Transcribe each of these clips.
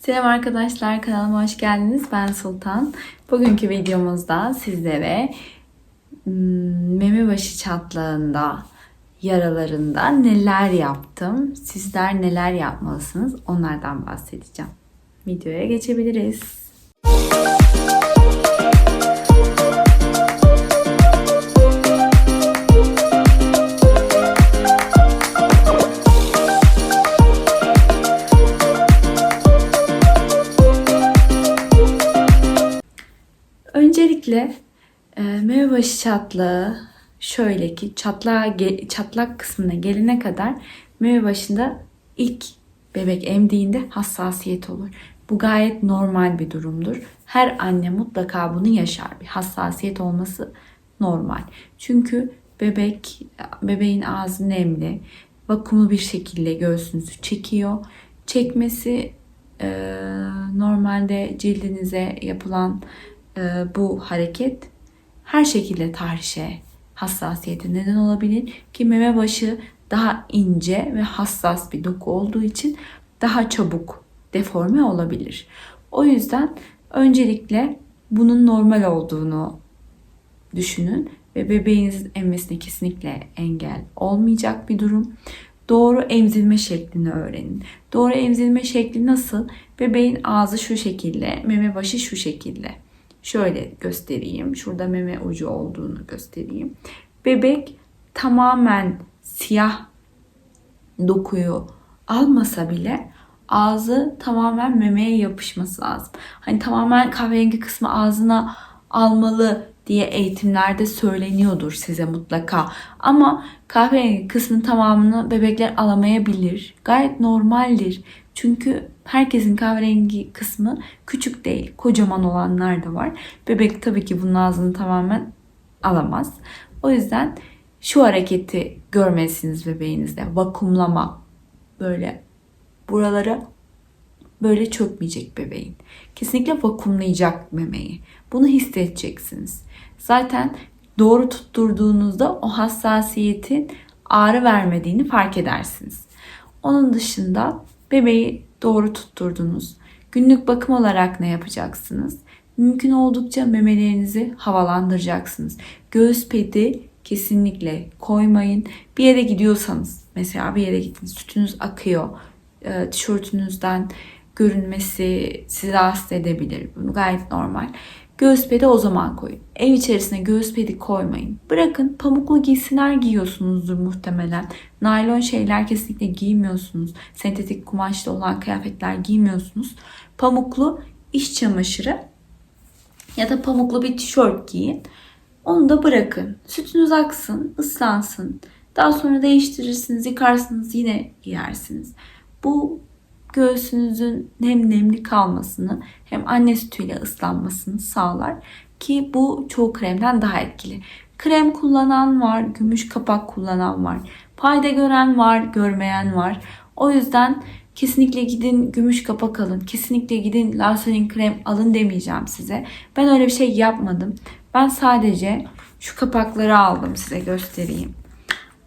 Selam arkadaşlar kanalıma hoş geldiniz. Ben Sultan. Bugünkü videomuzda sizlere hmm, meme başı çatlağında yaralarında neler yaptım, sizler neler yapmalısınız onlardan bahsedeceğim. Videoya geçebiliriz. Öncelikle e, meme başı çatlağı şöyle ki çatlağa çatlak kısmına gelene kadar meme başında ilk bebek emdiğinde hassasiyet olur. Bu gayet normal bir durumdur. Her anne mutlaka bunu yaşar. Bir hassasiyet olması normal. Çünkü bebek bebeğin ağzı nemli, vakumlu bir şekilde göğsünüzü çekiyor. Çekmesi e, normalde cildinize yapılan e, bu hareket her şekilde tahrişe hassasiyete neden olabilir ki meme başı daha ince ve hassas bir doku olduğu için daha çabuk deforme olabilir. O yüzden öncelikle bunun normal olduğunu düşünün ve bebeğinizin emmesine kesinlikle engel olmayacak bir durum. Doğru emzirme şeklini öğrenin. Doğru emzirme şekli nasıl? Bebeğin ağzı şu şekilde, meme başı şu şekilde. Şöyle göstereyim. Şurada meme ucu olduğunu göstereyim. Bebek tamamen siyah dokuyu almasa bile ağzı tamamen memeye yapışması lazım. Hani tamamen kahverengi kısmı ağzına almalı diye eğitimlerde söyleniyordur size mutlaka. Ama kahverengi kısmın tamamını bebekler alamayabilir. Gayet normaldir. Çünkü herkesin kahverengi kısmı küçük değil. Kocaman olanlar da var. Bebek tabii ki bunun ağzını tamamen alamaz. O yüzden şu hareketi görmelisiniz bebeğinizde. Vakumlama. Böyle buralara böyle çökmeyecek bebeğin. Kesinlikle vakumlayacak memeyi. Bunu hissedeceksiniz. Zaten doğru tutturduğunuzda o hassasiyetin ağrı vermediğini fark edersiniz. Onun dışında bebeği doğru tutturdunuz. Günlük bakım olarak ne yapacaksınız? Mümkün oldukça memelerinizi havalandıracaksınız. Göğüs pedi kesinlikle koymayın. Bir yere gidiyorsanız mesela bir yere gittin sütünüz akıyor. E, tişörtünüzden görünmesi sizi rahatsız edebilir. Bu gayet normal. Göğüs pedi o zaman koyun. Ev içerisine göğüs pedi koymayın. Bırakın pamuklu giysiler giyiyorsunuzdur muhtemelen. Naylon şeyler kesinlikle giymiyorsunuz. Sentetik kumaşlı olan kıyafetler giymiyorsunuz. Pamuklu iş çamaşırı ya da pamuklu bir tişört giyin. Onu da bırakın. Sütünüz aksın, ıslansın. Daha sonra değiştirirsiniz, yıkarsınız, yine giyersiniz. Bu göğsünüzün hem nemli kalmasını hem anne sütüyle ıslanmasını sağlar ki bu çoğu kremden daha etkili. Krem kullanan var, gümüş kapak kullanan var. Fayda gören var, görmeyen var. O yüzden kesinlikle gidin gümüş kapak alın. Kesinlikle gidin Larsonin krem alın demeyeceğim size. Ben öyle bir şey yapmadım. Ben sadece şu kapakları aldım size göstereyim.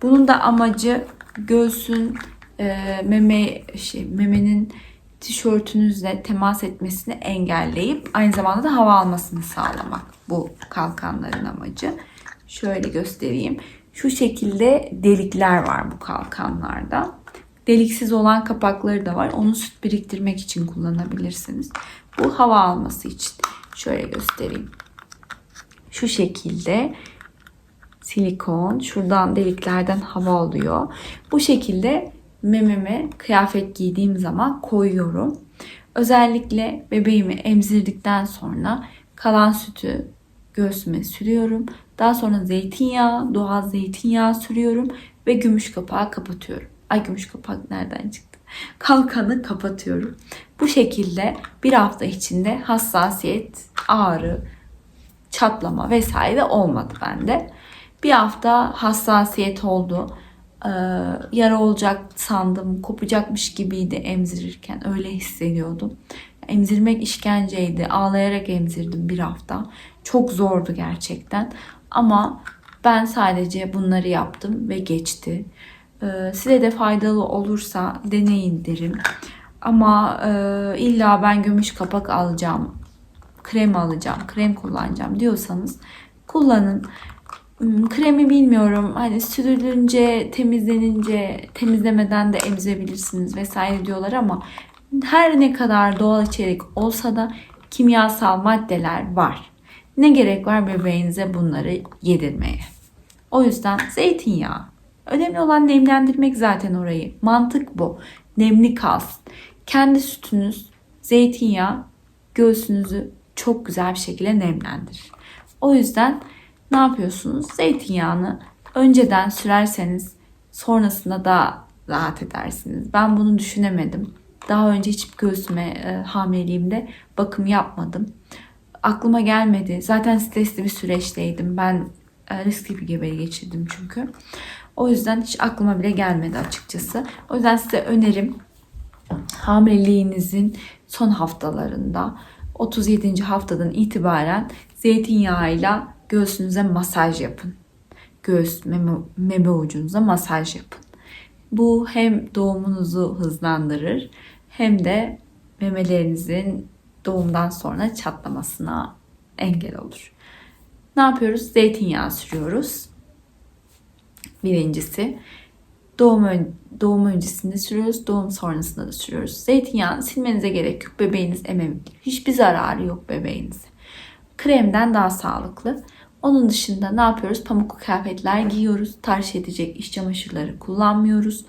Bunun da amacı göğsün e, meme şey memenin tişörtünüzle temas etmesini engelleyip aynı zamanda da hava almasını sağlamak bu kalkanların amacı. Şöyle göstereyim. Şu şekilde delikler var bu kalkanlarda. Deliksiz olan kapakları da var. Onu süt biriktirmek için kullanabilirsiniz. Bu hava alması için. Şöyle göstereyim. Şu şekilde silikon şuradan deliklerden hava alıyor. Bu şekilde mememe kıyafet giydiğim zaman koyuyorum. Özellikle bebeğimi emzirdikten sonra kalan sütü göğsüme sürüyorum. Daha sonra zeytinyağı, doğal zeytinyağı sürüyorum ve gümüş kapağı kapatıyorum. Ay gümüş kapak nereden çıktı? Kalkanı kapatıyorum. Bu şekilde bir hafta içinde hassasiyet, ağrı, çatlama vesaire olmadı bende. Bir hafta hassasiyet oldu. Ee, yara olacak sandım, kopacakmış gibiydi emzirirken. Öyle hissediyordum. Emzirmek işkenceydi. Ağlayarak emzirdim bir hafta. Çok zordu gerçekten. Ama ben sadece bunları yaptım ve geçti. Ee, size de faydalı olursa deneyin derim. ama e, illa ben gümüş kapak alacağım, krem alacağım, krem kullanacağım diyorsanız kullanın. Hmm, Kremi bilmiyorum. Hani sürülünce, temizlenince, temizlemeden de emzebilirsiniz vesaire diyorlar ama her ne kadar doğal içerik olsa da kimyasal maddeler var. Ne gerek var bebeğinize bunları yedirmeye? O yüzden zeytinyağı. Önemli olan nemlendirmek zaten orayı. Mantık bu. Nemli kalsın. Kendi sütünüz, zeytinyağı göğsünüzü çok güzel bir şekilde nemlendirir. O yüzden ne yapıyorsunuz? Zeytinyağını önceden sürerseniz sonrasında daha rahat edersiniz. Ben bunu düşünemedim. Daha önce hiç göğsüme e, hamileliğimde bakım yapmadım. Aklıma gelmedi. Zaten stresli bir süreçteydim. Ben e, riskli bir gebeliği geçirdim çünkü. O yüzden hiç aklıma bile gelmedi açıkçası. O yüzden size önerim hamileliğinizin son haftalarında 37. haftadan itibaren zeytinyağıyla göğsünüze masaj yapın. Göğüs meme, meme ucunuza masaj yapın. Bu hem doğumunuzu hızlandırır hem de memelerinizin doğumdan sonra çatlamasına engel olur. Ne yapıyoruz? Zeytinyağı sürüyoruz. Birincisi doğum, ön- doğum öncesinde sürüyoruz, doğum sonrasında da sürüyoruz. Zeytinyağını silmenize gerek yok. Bebeğiniz emebilir. Hiçbir zararı yok bebeğinize. Kremden daha sağlıklı. Onun dışında ne yapıyoruz? Pamuklu kıyafetler giyiyoruz. Tarş edecek iş çamaşırları kullanmıyoruz.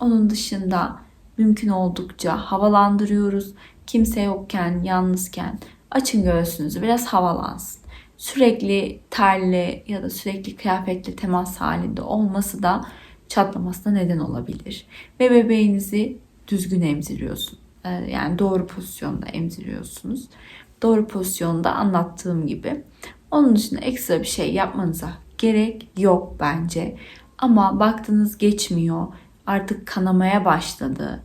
Onun dışında mümkün oldukça havalandırıyoruz. Kimse yokken, yalnızken açın göğsünüzü biraz havalansın. Sürekli terli ya da sürekli kıyafetle temas halinde olması da çatlamasına neden olabilir. Ve bebeğinizi düzgün emziriyorsun. Ee, Yani doğru pozisyonda emziriyorsunuz. Doğru pozisyonda anlattığım gibi. Onun dışında ekstra bir şey yapmanıza gerek yok bence. Ama baktınız geçmiyor. Artık kanamaya başladı.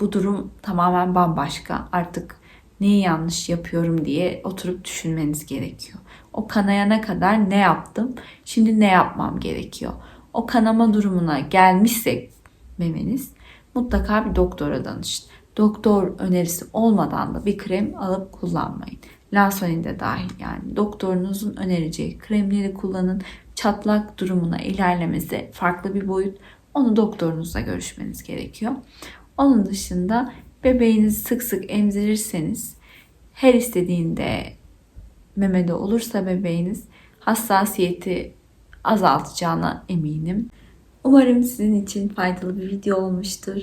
Bu durum tamamen bambaşka. Artık neyi yanlış yapıyorum diye oturup düşünmeniz gerekiyor. O kanayana kadar ne yaptım? Şimdi ne yapmam gerekiyor? O kanama durumuna gelmişse memeniz mutlaka bir doktora danışın. Doktor önerisi olmadan da bir krem alıp kullanmayın. Lansonin de dahil yani. Doktorunuzun önereceği kremleri kullanın. Çatlak durumuna ilerlemesi farklı bir boyut. Onu doktorunuzla görüşmeniz gerekiyor. Onun dışında bebeğinizi sık sık emzirirseniz her istediğinde memede olursa bebeğiniz hassasiyeti azaltacağına eminim. Umarım sizin için faydalı bir video olmuştur.